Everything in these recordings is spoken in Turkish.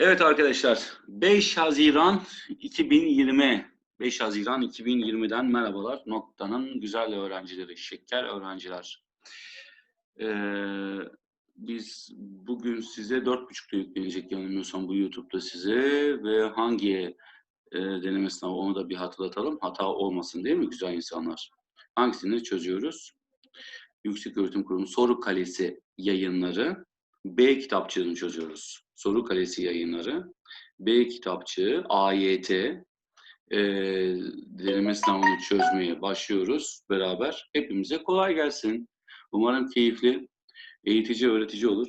Evet arkadaşlar 5 Haziran 2020 5 Haziran 2020'den merhabalar. Nokta'nın güzel öğrencileri, şeker öğrenciler. Ee, biz bugün size 4.5'da yüklenecek yanılmıyorsam bu YouTube'da size ve hangi e, deneme sınavı onu da bir hatırlatalım. Hata olmasın değil mi güzel insanlar? Hangisini çözüyoruz? Yüksek Öğretim Kurumu Soru Kalesi yayınları B kitapçığını çözüyoruz. Soru Kalesi yayınları B kitapçığı AYT e, deneme sınavını çözmeye başlıyoruz beraber. Hepimize kolay gelsin. Umarım keyifli, eğitici, öğretici olur.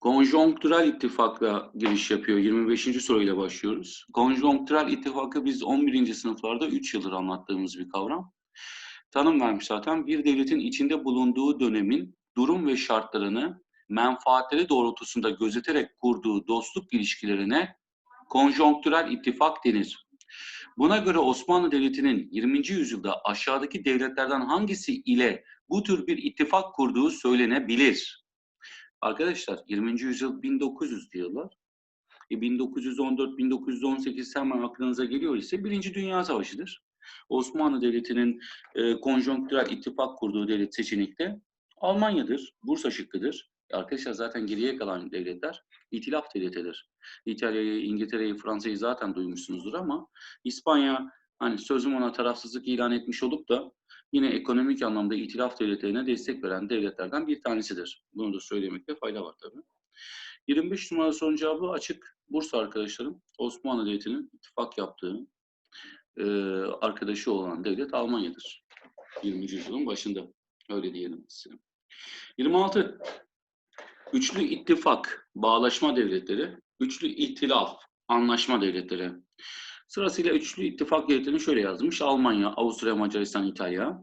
Konjonktürel ittifakla giriş yapıyor. 25. soruyla başlıyoruz. Konjonktürel ittifakı biz 11. sınıflarda 3 yıldır anlattığımız bir kavram. Tanım vermiş zaten. Bir devletin içinde bulunduğu dönemin durum ve şartlarını menfaatleri doğrultusunda gözeterek kurduğu dostluk ilişkilerine konjonktürel ittifak denir. Buna göre Osmanlı Devleti'nin 20. yüzyılda aşağıdaki devletlerden hangisi ile bu tür bir ittifak kurduğu söylenebilir? Arkadaşlar 20. yüzyıl 1900 diyorlar. E 1914-1918 hemen aklınıza geliyor ise Birinci Dünya Savaşı'dır. Osmanlı Devleti'nin e, konjonktürel ittifak kurduğu devlet seçenekte Almanya'dır, Bursa şıkkıdır. Arkadaşlar zaten geriye kalan devletler itilaf devletidir. İtalya'yı, İngiltere'yi, Fransa'yı zaten duymuşsunuzdur ama İspanya hani sözüm ona tarafsızlık ilan etmiş olup da yine ekonomik anlamda itilaf devletlerine destek veren devletlerden bir tanesidir. Bunu da söylemekte fayda var tabii. 25 numara sorunun cevabı açık. Bursa arkadaşlarım Osmanlı Devleti'nin ittifak yaptığı e, arkadaşı olan devlet Almanya'dır. 20. yüzyılın başında. Öyle diyelim size. 26. Üçlü ittifak, bağlaşma devletleri, üçlü ihtilaf, anlaşma devletleri. Sırasıyla üçlü ittifak devletlerini şöyle yazmış. Almanya, Avusturya, Macaristan, İtalya.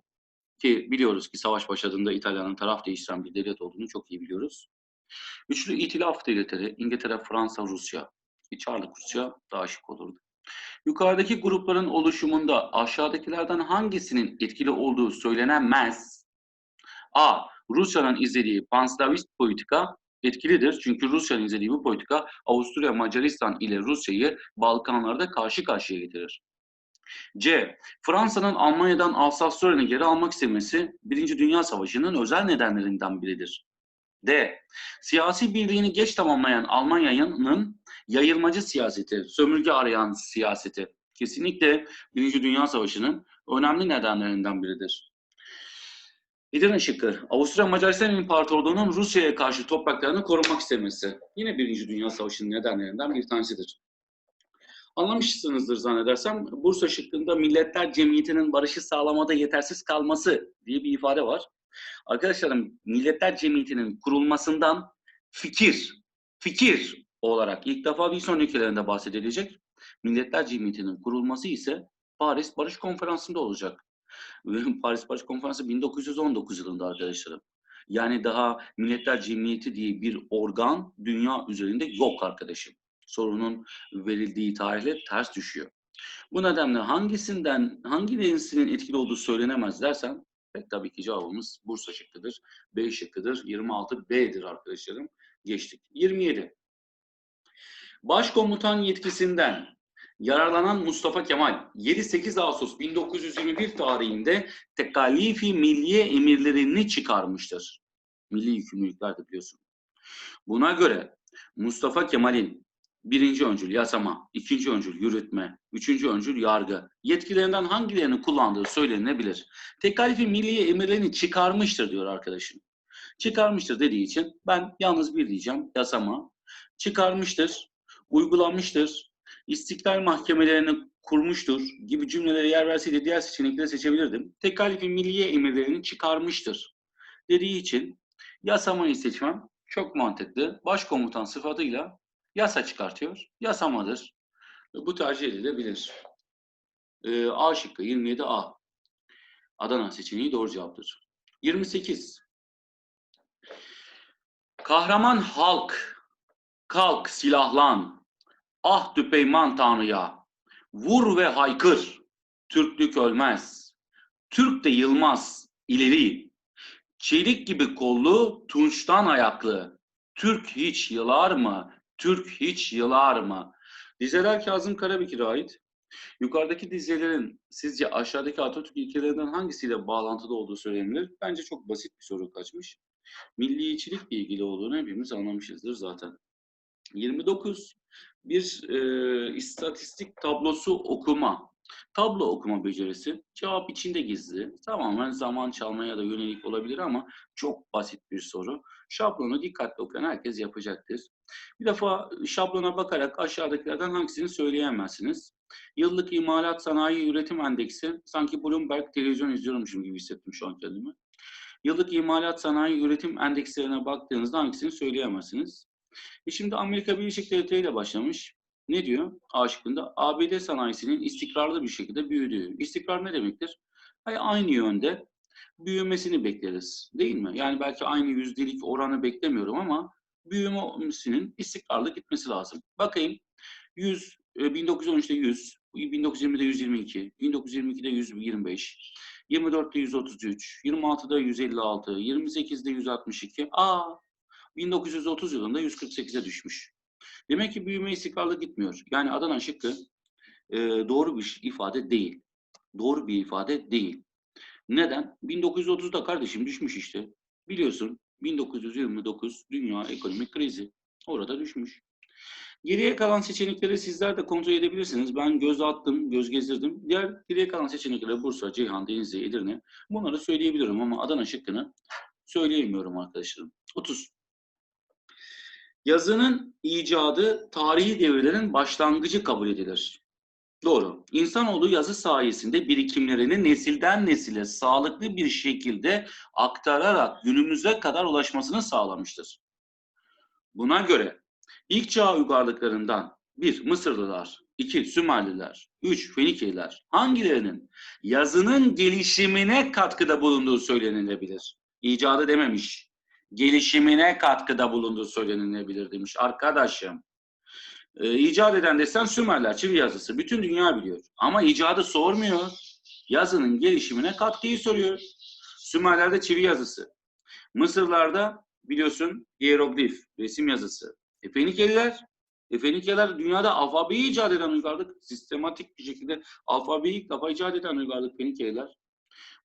Ki biliyoruz ki savaş başladığında İtalya'nın taraf değiştiren bir devlet olduğunu çok iyi biliyoruz. Üçlü itilaf devletleri, İngiltere, Fransa, Rusya. Çarlık Rusya daha şık olurdu. Yukarıdaki grupların oluşumunda aşağıdakilerden hangisinin etkili olduğu söylenemez. A. Rusya'nın izlediği panslavist politika etkilidir. Çünkü Rusya'nın izlediği bu politika Avusturya, Macaristan ile Rusya'yı Balkanlarda karşı karşıya getirir. C. Fransa'nın Almanya'dan Alsas-Lorraine'i geri almak istemesi Birinci Dünya Savaşı'nın özel nedenlerinden biridir. D. Siyasi birliğini geç tamamlayan Almanya'nın yayılmacı siyaseti, sömürge arayan siyaseti kesinlikle Birinci Dünya Savaşı'nın önemli nedenlerinden biridir. Edirne şıkkı. Avusturya Macaristan İmparatorluğu'nun Rusya'ya karşı topraklarını korumak istemesi. Yine Birinci Dünya Savaşı'nın nedenlerinden bir tanesidir. Anlamışsınızdır zannedersem. Bursa şıkkında Milletler Cemiyeti'nin barışı sağlamada yetersiz kalması diye bir ifade var. Arkadaşlarım Milletler Cemiyeti'nin kurulmasından fikir, fikir olarak ilk defa Wilson ülkelerinde bahsedilecek. Milletler Cemiyeti'nin kurulması ise Paris Barış Konferansı'nda olacak. Paris Barış Konferansı 1919 yılında arkadaşlarım. Yani daha Milletler Cemiyeti diye bir organ dünya üzerinde yok arkadaşım. Sorunun verildiği tarihle ters düşüyor. Bu nedenle hangisinden, hangi birisinin etkili olduğu söylenemez dersen pek tabii ki cevabımız Bursa şıkkıdır, B şıkkıdır, 26 B'dir arkadaşlarım. Geçtik. 27. Başkomutan yetkisinden yararlanan Mustafa Kemal 7-8 Ağustos 1921 tarihinde tekalifi milliye emirlerini çıkarmıştır. Milli yükümlülükler de biliyorsun. Buna göre Mustafa Kemal'in birinci öncül yasama, ikinci öncül yürütme, üçüncü öncül yargı yetkilerinden hangilerini kullandığı söylenebilir. Tekalifi milliye emirlerini çıkarmıştır diyor arkadaşım. Çıkarmıştır dediği için ben yalnız bir diyeceğim yasama. Çıkarmıştır, uygulanmıştır, istiklal mahkemelerini kurmuştur gibi cümlelere yer verseydi diğer seçenekleri seçebilirdim. Tekalifi milliye emirlerini çıkarmıştır dediği için yasamayı seçmem çok mantıklı. Başkomutan sıfatıyla yasa çıkartıyor. Yasamadır. Bu tercih edilebilir. Ee, A şıkkı 27 A. Adana seçeneği doğru cevaptır. 28. Kahraman halk, kalk silahlan, ah düpeyman tanrıya, vur ve haykır, Türklük ölmez, Türk de yılmaz, ileri, çelik gibi kollu, tunçtan ayaklı, Türk hiç yılar mı, Türk hiç yılar mı? Dizeler Kazım Karabekir'e ait. Yukarıdaki dizelerin sizce aşağıdaki Atatürk ilkelerinden hangisiyle bağlantılı olduğu söylenebilir? Bence çok basit bir soru kaçmış. Milliyetçilikle ilgili olduğunu hepimiz anlamışızdır zaten. 29. Bir e, istatistik tablosu okuma. Tablo okuma becerisi cevap içinde gizli. Tamamen zaman çalmaya da yönelik olabilir ama çok basit bir soru. Şablonu dikkatli okuyan herkes yapacaktır. Bir defa şablona bakarak aşağıdakilerden hangisini söyleyemezsiniz. Yıllık imalat sanayi üretim endeksi, sanki Bloomberg televizyon izliyormuşum gibi hissettim şu an kendimi. Yıllık imalat sanayi üretim endekslerine baktığınızda hangisini söyleyemezsiniz. E şimdi Amerika Birleşik Devletleri ile başlamış. Ne diyor? A şıkkında ABD sanayisinin istikrarlı bir şekilde büyüdüğü. İstikrar ne demektir? Hayır, aynı yönde büyümesini bekleriz. Değil mi? Yani belki aynı yüzdelik oranı beklemiyorum ama büyümesinin istikrarlı gitmesi lazım. Bakayım 100, 1913'te 100, 1920'de 122, 1922'de 125, 24'te 133, 26'da 156, 28'de 162. Aa 1930 yılında 148'e düşmüş. Demek ki büyüme istikrarlı gitmiyor. Yani Adana şıkkı e, doğru bir ifade değil. Doğru bir ifade değil. Neden? 1930'da kardeşim düşmüş işte. Biliyorsun 1929 dünya ekonomik krizi. Orada düşmüş. Geriye kalan seçenekleri sizler de kontrol edebilirsiniz. Ben göz attım, göz gezdirdim. Diğer geriye kalan seçenekleri Bursa, Ceyhan, Denizli, Edirne. Bunları söyleyebilirim ama Adana şıkkını söyleyemiyorum arkadaşlarım. 30. Yazının icadı tarihi devirlerin başlangıcı kabul edilir. Doğru. İnsanoğlu yazı sayesinde birikimlerini nesilden nesile sağlıklı bir şekilde aktararak günümüze kadar ulaşmasını sağlamıştır. Buna göre ilk çağ uygarlıklarından bir Mısırlılar, iki Sümerliler, üç Fenikeliler hangilerinin yazının gelişimine katkıda bulunduğu söylenilebilir? İcadı dememiş gelişimine katkıda bulunduğu söylenilebilir demiş. Arkadaşım, e, icat eden desen Sümerler, çivi yazısı. Bütün dünya biliyor. Ama icadı sormuyor. Yazının gelişimine katkıyı soruyor. Sümerler'de çivi yazısı. Mısırlarda biliyorsun hieroglif, resim yazısı. E, Fenikeliler, e, dünyada alfabeyi icat eden uygarlık. Sistematik bir şekilde alfabeyi ilk defa icat eden uygarlık Fenikeliler.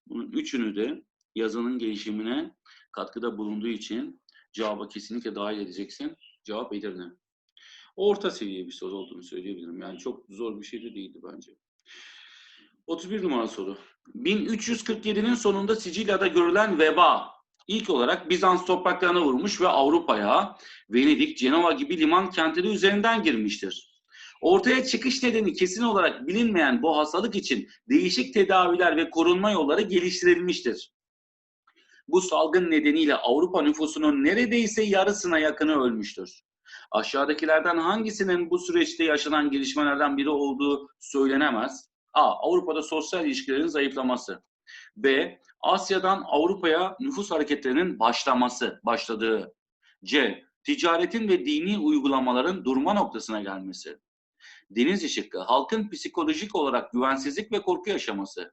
Bunun üçünü de yazının gelişimine katkıda bulunduğu için cevaba kesinlikle dahil edeceksin. Cevap Edirne. Orta seviye bir soru olduğunu söyleyebilirim. Yani çok zor bir şey de değildi bence. 31 numara soru. 1347'nin sonunda Sicilya'da görülen veba ilk olarak Bizans topraklarına vurmuş ve Avrupa'ya Venedik, Cenova gibi liman kentleri üzerinden girmiştir. Ortaya çıkış nedeni kesin olarak bilinmeyen bu hastalık için değişik tedaviler ve korunma yolları geliştirilmiştir. Bu salgın nedeniyle Avrupa nüfusunun neredeyse yarısına yakını ölmüştür. Aşağıdakilerden hangisinin bu süreçte yaşanan gelişmelerden biri olduğu söylenemez? A. Avrupa'da sosyal ilişkilerin zayıflaması. B. Asya'dan Avrupa'ya nüfus hareketlerinin başlaması, başladığı. C. Ticaretin ve dini uygulamaların durma noktasına gelmesi. Deniz şıkkı, halkın psikolojik olarak güvensizlik ve korku yaşaması.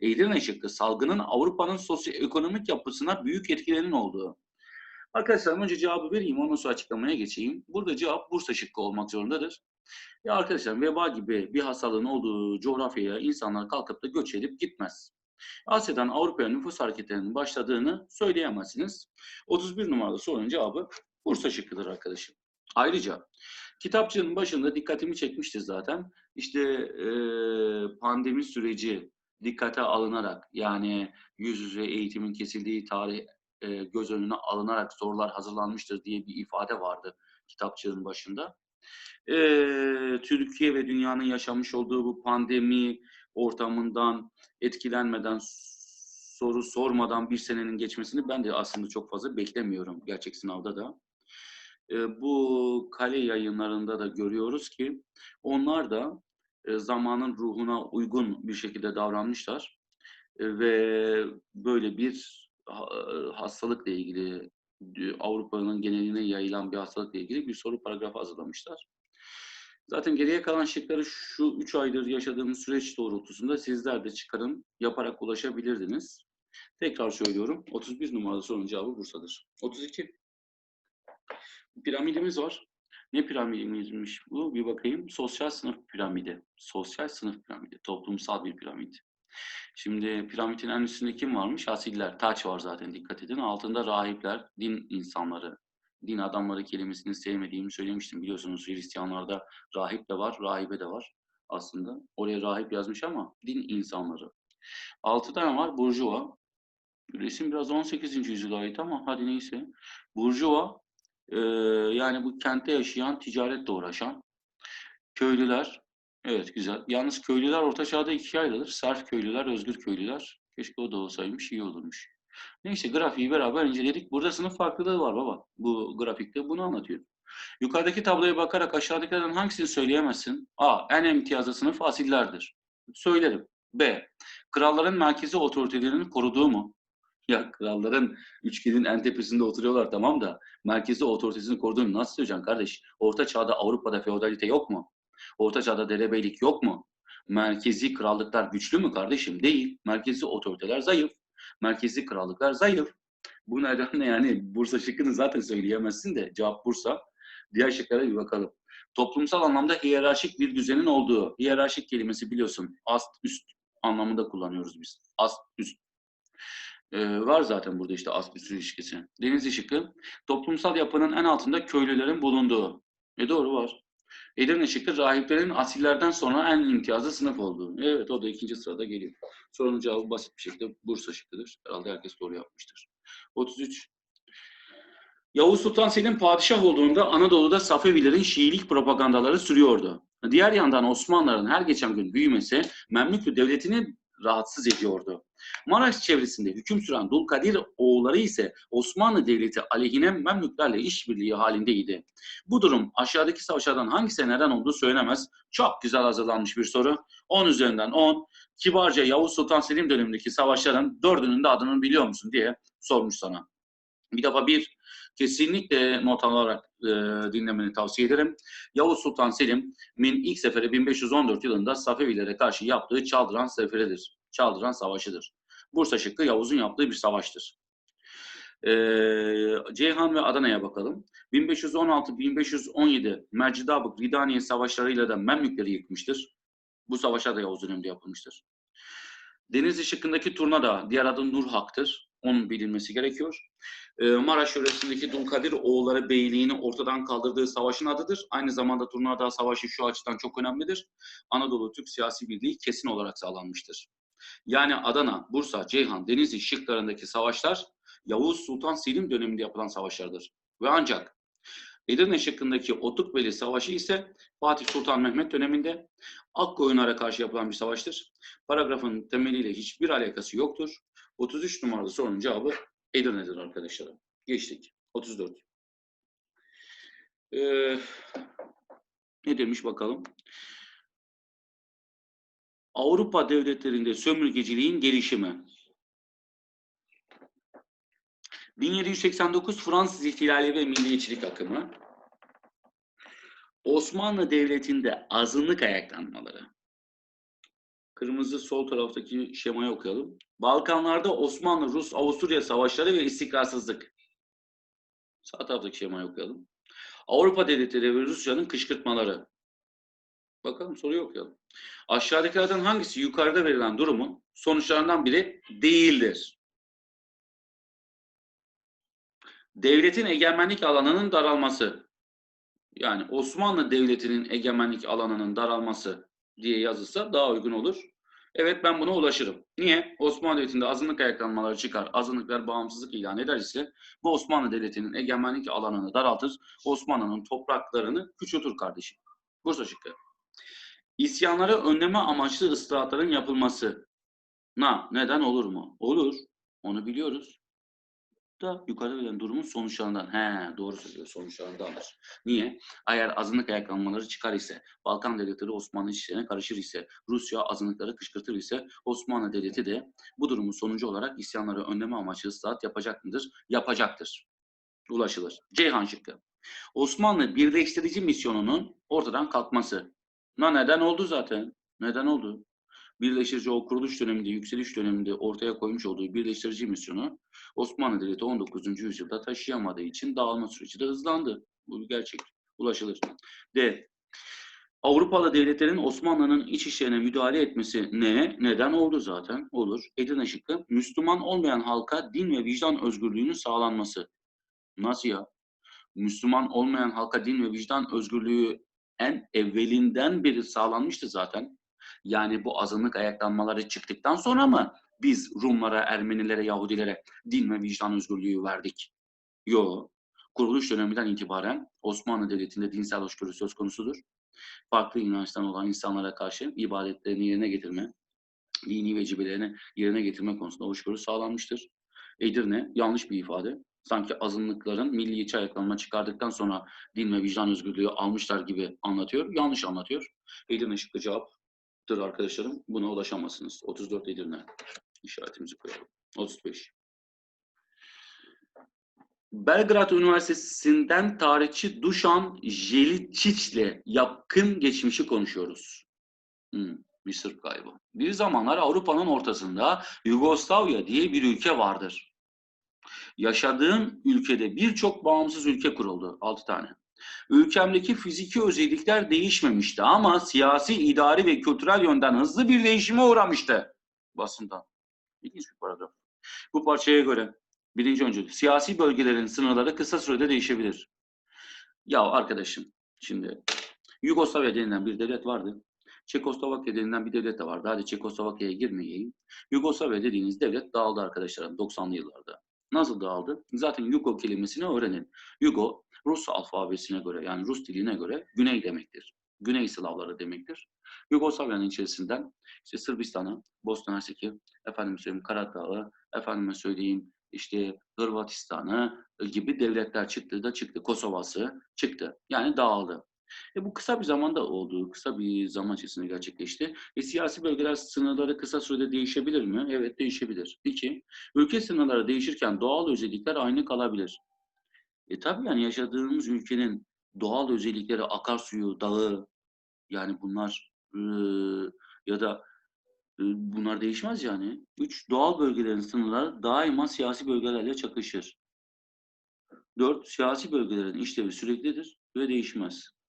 Edirne şıkkı, salgının Avrupa'nın sosyoekonomik yapısına büyük etkilerinin olduğu. Arkadaşlar önce cevabı vereyim, ondan sonra açıklamaya geçeyim. Burada cevap Bursa şıkkı olmak zorundadır. Ya arkadaşlar veba gibi bir hastalığın olduğu coğrafyaya insanlar kalkıp da göç edip gitmez. Asya'dan Avrupa'ya nüfus hareketlerinin başladığını söyleyemezsiniz. 31 numaralı sorunun cevabı Bursa şıkkıdır arkadaşım. Ayrıca kitapçının başında dikkatimi çekmişti zaten. İşte e, pandemi süreci dikkate alınarak yani yüz yüze eğitimin kesildiği tarih e, göz önüne alınarak sorular hazırlanmıştır diye bir ifade vardı kitapçığın başında. E, Türkiye ve dünyanın yaşamış olduğu bu pandemi ortamından etkilenmeden soru sormadan bir senenin geçmesini ben de aslında çok fazla beklemiyorum gerçek sınavda da. E, bu kale yayınlarında da görüyoruz ki onlar da e, zamanın ruhuna uygun bir şekilde davranmışlar e, ve böyle bir e, hastalıkla ilgili Avrupa'nın geneline yayılan bir hastalıkla ilgili bir soru paragrafı hazırlamışlar. Zaten geriye kalan şıkları şu 3 aydır yaşadığımız süreç doğrultusunda sizler de çıkarım yaparak ulaşabilirdiniz. Tekrar söylüyorum. 31 numaralı sorunun cevabı Bursa'dır. 32. Piramidimiz var. Ne piramidiymiş bu? Bir bakayım. Sosyal sınıf piramidi. Sosyal sınıf piramidi. Toplumsal bir piramit. Şimdi piramidin en üstünde kim varmış? Asiller. Taç var zaten dikkat edin. Altında rahipler, din insanları. Din adamları kelimesini sevmediğimi söylemiştim. Biliyorsunuz Hristiyanlarda rahip de var, rahibe de var aslında. Oraya rahip yazmış ama din insanları. Altı tane var. Burjuva. Resim biraz 18. yüzyıla ait ama hadi neyse. Burjuva e, yani bu kentte yaşayan, ticaretle uğraşan köylüler. Evet güzel. Yalnız köylüler orta çağda ikiye ayrılır. Serf köylüler, özgür köylüler. Keşke o da olsaymış, iyi olurmuş. Neyse grafiği beraber inceledik. Burada sınıf farklılığı var baba. Bu grafikte bunu anlatıyor. Yukarıdaki tabloya bakarak aşağıdakilerden hangisini söyleyemezsin? A. En imtiyazlı sınıf asillerdir. Söylerim. B. Kralların merkezi otoritelerinin koruduğu mu? Ya kralların üçgenin en tepesinde oturuyorlar tamam da merkezi otoritesini koruduğunu nasıl söyleyeceksin kardeş? Orta çağda Avrupa'da feodalite yok mu? Orta çağda derebeylik yok mu? Merkezi krallıklar güçlü mü kardeşim? Değil. Merkezi otoriteler zayıf. Merkezi krallıklar zayıf. Bu nedenle yani Bursa şıkkını zaten söyleyemezsin de cevap Bursa. Diğer şıklara bir bakalım. Toplumsal anlamda hiyerarşik bir düzenin olduğu. Hiyerarşik kelimesi biliyorsun. Ast üst anlamında kullanıyoruz biz. Ast üst. Ee, var zaten burada işte ast üst ilişkisi. Deniz şıkkı. Toplumsal yapının en altında köylülerin bulunduğu. E doğru var. Edirne şıkkı rahiplerin asillerden sonra en imtiyazlı sınıf olduğu. Evet o da ikinci sırada geliyor. Sorunun cevabı basit bir şekilde Bursa şıkkıdır. Herhalde herkes doğru yapmıştır. 33. Yavuz Sultan Selim padişah olduğunda Anadolu'da Safevilerin Şiilik propagandaları sürüyordu. Diğer yandan Osmanlıların her geçen gün büyümesi Memlüklü devletini rahatsız ediyordu. Maraş çevresinde hüküm süren Dulkadir oğulları ise Osmanlı Devleti aleyhine Memlüklerle işbirliği halindeydi. Bu durum aşağıdaki savaşlardan hangisine neden olduğu söylenemez. Çok güzel hazırlanmış bir soru. 10 üzerinden 10. Kibarca Yavuz Sultan Selim dönemindeki savaşların dördünün de adını biliyor musun diye sormuş sana. Bir defa bir, kesinlikle not alarak e, dinlemeni tavsiye ederim. Yavuz Sultan Selim'in ilk seferi 1514 yılında Safevilere karşı yaptığı Çaldıran seferidir. Çaldıran savaşıdır. Bursa şıkkı Yavuz'un yaptığı bir savaştır. E, Ceyhan ve Adana'ya bakalım. 1516-1517 Mercidabık Ridaniye savaşlarıyla da Memlükleri yıkmıştır. Bu savaşlar da Yavuz döneminde yapılmıştır. Denizli şıkkındaki turna da diğer adı Nurhak'tır. Onun bilinmesi gerekiyor. Ee, Maraş yöresindeki Dulkadir oğulları beyliğini ortadan kaldırdığı savaşın adıdır. Aynı zamanda Turnadağ Savaşı şu açıdan çok önemlidir. Anadolu Türk siyasi birliği kesin olarak sağlanmıştır. Yani Adana, Bursa, Ceyhan, Denizli şıklarındaki savaşlar Yavuz Sultan Selim döneminde yapılan savaşlardır. Ve ancak Edirne şıkkındaki Otukbeli Savaşı ise Fatih Sultan Mehmet döneminde Akkoyunlara karşı yapılan bir savaştır. Paragrafın temeliyle hiçbir alakası yoktur. 33 numaralı sorunun cevabı Edirne'dir arkadaşlar. Geçtik. 34. Ee, ne demiş bakalım? Avrupa devletlerinde sömürgeciliğin gelişimi. 1789 Fransız ihtilali ve milliyetçilik akımı. Osmanlı Devleti'nde azınlık ayaklanmaları. Kırmızı sol taraftaki şemayı okuyalım. Balkanlarda Osmanlı, Rus, Avusturya savaşları ve istikrarsızlık. Sağ taraftaki şemayı okuyalım. Avrupa devletleri ve Rusya'nın kışkırtmaları. Bakalım soruyu okuyalım. Aşağıdakilerden hangisi yukarıda verilen durumun sonuçlarından biri değildir? Devletin egemenlik alanının daralması. Yani Osmanlı Devleti'nin egemenlik alanının daralması diye yazılsa daha uygun olur. Evet ben buna ulaşırım. Niye? Osmanlı Devleti'nde azınlık ayaklanmaları çıkar, azınlıklar bağımsızlık ilan eder bu Osmanlı Devleti'nin egemenlik alanını daraltır, Osmanlı'nın topraklarını küçültür kardeşim. Bursa şıkkı. İsyanları önleme amaçlı ıslahatların yapılması na neden olur mu? Olur. Onu biliyoruz. Da yukarıda verilen durumun sonuçlarından. He doğru söylüyor sonuçlarındandır. Niye? Eğer azınlık ayaklanmaları çıkar ise, Balkan devletleri Osmanlı işlerine karışır ise, Rusya azınlıkları kışkırtır ise Osmanlı devleti de bu durumun sonucu olarak isyanları önleme amaçlı ıslahat yapacak mıdır? Yapacaktır. Ulaşılır. Ceyhan şıkkı. Osmanlı birleştirici misyonunun ortadan kalkması. Na neden oldu zaten? Neden oldu? Birleştirici o kuruluş döneminde, yükseliş döneminde ortaya koymuş olduğu birleştirici misyonu Osmanlı Devleti 19. yüzyılda taşıyamadığı için dağılma süreci de hızlandı. Bu bir gerçek. ulaşılır. D. Avrupalı devletlerin Osmanlı'nın iç işlerine müdahale etmesi ne? Neden oldu zaten? Olur. Edirne şıkkı. Müslüman olmayan halka din ve vicdan özgürlüğünün sağlanması. Nasıl ya? Müslüman olmayan halka din ve vicdan özgürlüğü en evvelinden beri sağlanmıştı zaten. Yani bu azınlık ayaklanmaları çıktıktan sonra mı biz Rumlara, Ermenilere, Yahudilere din ve vicdan özgürlüğü verdik? Yok. Kuruluş döneminden itibaren Osmanlı Devleti'nde dinsel hoşgörü söz konusudur. Farklı inançtan olan insanlara karşı ibadetlerini yerine getirme, dini vecibelerini yerine getirme konusunda hoşgörü sağlanmıştır. Edirne yanlış bir ifade. Sanki azınlıkların milliyetçi ayaklanma çıkardıktan sonra din ve vicdan özgürlüğü almışlar gibi anlatıyor. Yanlış anlatıyor. Edirne şıkkı cevaptır arkadaşlarım. Buna ulaşamazsınız. 34 Edirne. İşaretimizi koyalım. 35. Belgrad Üniversitesi'nden tarihçi Dušan Jeličić'le yakın geçmişi konuşuyoruz. Hmm, bir Sırp galiba. Bir zamanlar Avrupa'nın ortasında Yugoslavya diye bir ülke vardır. Yaşadığım ülkede birçok bağımsız ülke kuruldu. 6 tane. Ülkemdeki fiziki özellikler değişmemişti ama siyasi, idari ve kültürel yönden hızlı bir değişime uğramıştı. Basından. İlginç bir paragraf. Bu parçaya göre birinci öncül. Siyasi bölgelerin sınırları kısa sürede değişebilir. Ya arkadaşım şimdi Yugoslavya denilen bir devlet vardı. Çekoslovakya denilen bir devlet de vardı. Hadi Çekoslovakya'ya girmeyeyim. Yugoslavya dediğiniz devlet dağıldı arkadaşlarım 90'lı yıllarda. Nasıl dağıldı? Zaten Yugo kelimesini öğrenin. Yugo Rus alfabesine göre yani Rus diline göre güney demektir. Güney Slavları demektir. Yugoslavya'nın içerisinden işte Sırbistan'ı, Bosna Hersek'i, efendim söyleyeyim Karadağ'ı, efendime söyleyeyim işte Hırvatistan'ı gibi devletler çıktı da çıktı. Kosova'sı çıktı. Yani dağıldı. E bu kısa bir zamanda oldu. Kısa bir zaman içerisinde gerçekleşti. E siyasi bölgeler sınırları kısa sürede değişebilir mi? Evet değişebilir. İki, ülke sınırları değişirken doğal özellikler aynı kalabilir. E tabii yani yaşadığımız ülkenin doğal özellikleri akarsuyu, dağı yani bunlar e, ya da e, bunlar değişmez yani. Üç, doğal bölgelerin sınırları daima siyasi bölgelerle çakışır. Dört, siyasi bölgelerin işlevi süreklidir ve değişmez.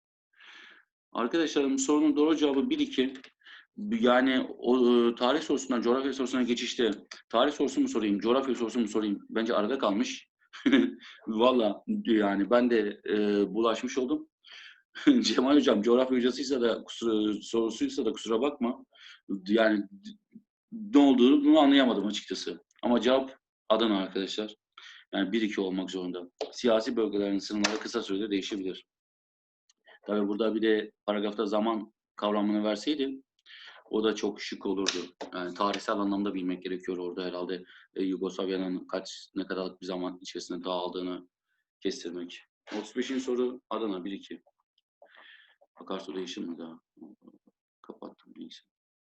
Arkadaşlarım sorunun doğru cevabı 1-2. Yani o, e, tarih sorusundan coğrafya sorusuna geçişte tarih sorusu mu sorayım, coğrafya sorusu mu sorayım? Bence arada kalmış. Valla yani ben de e, bulaşmış oldum. Cemal Hocam coğrafya hocasıysa da kusura, sorusuysa da kusura bakma. Yani ne olduğunu anlayamadım açıkçası. Ama cevap Adana arkadaşlar. Yani 1-2 olmak zorunda. Siyasi bölgelerin sınırları kısa sürede değişebilir. Tabii burada bir de paragrafta zaman kavramını verseydi o da çok şık olurdu. Yani tarihsel anlamda bilmek gerekiyor orada herhalde e, Yugoslavya'nın kaç ne kadarlık bir zaman içerisinde dağıldığını kestirmek. 35. soru Adana 1-2. Akarsu değişir mi daha? Kapattım neyse.